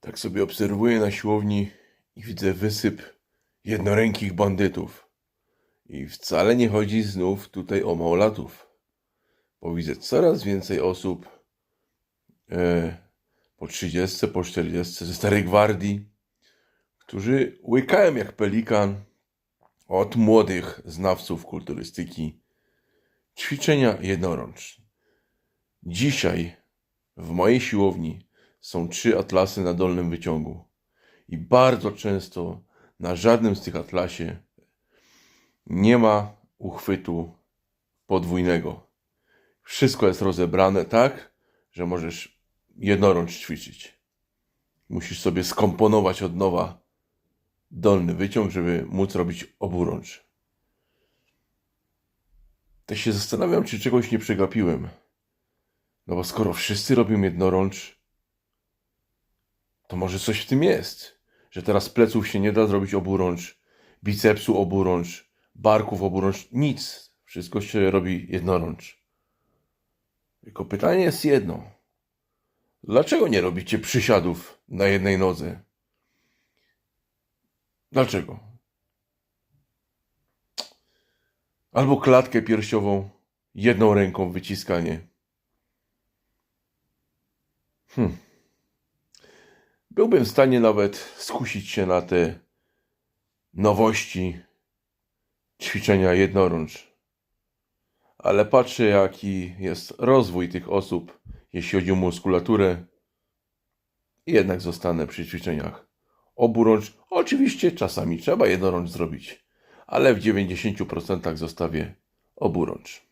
Tak sobie obserwuję na siłowni i widzę wysyp jednorękich bandytów. I wcale nie chodzi znów tutaj o małolatów. Bo widzę coraz więcej osób e, po 30, po 40 ze starej gwardii, którzy łykają jak pelikan od młodych znawców kulturystyki ćwiczenia jednorącz. Dzisiaj w mojej siłowni są trzy atlasy na dolnym wyciągu i bardzo często na żadnym z tych atlasie nie ma uchwytu podwójnego. Wszystko jest rozebrane tak, że możesz jednorącz ćwiczyć. Musisz sobie skomponować od nowa dolny wyciąg, żeby móc robić oburącz. Tak się zastanawiam, czy czegoś nie przegapiłem. No bo skoro wszyscy robią jednorącz, to może coś w tym jest, że teraz pleców się nie da zrobić oburącz, bicepsu oburącz, barków oburącz, nic. Wszystko się robi jednorącz. Tylko pytanie jest jedno. Dlaczego nie robicie przysiadów na jednej nodze? Dlaczego? Albo klatkę piersiową jedną ręką wyciskanie. Hmm. Byłbym w stanie nawet skusić się na te nowości ćwiczenia jednorącz. Ale patrzę, jaki jest rozwój tych osób, jeśli chodzi o muskulaturę. I jednak zostanę przy ćwiczeniach oburącz. Oczywiście czasami trzeba jednorącz zrobić, ale w 90% zostawię oburącz.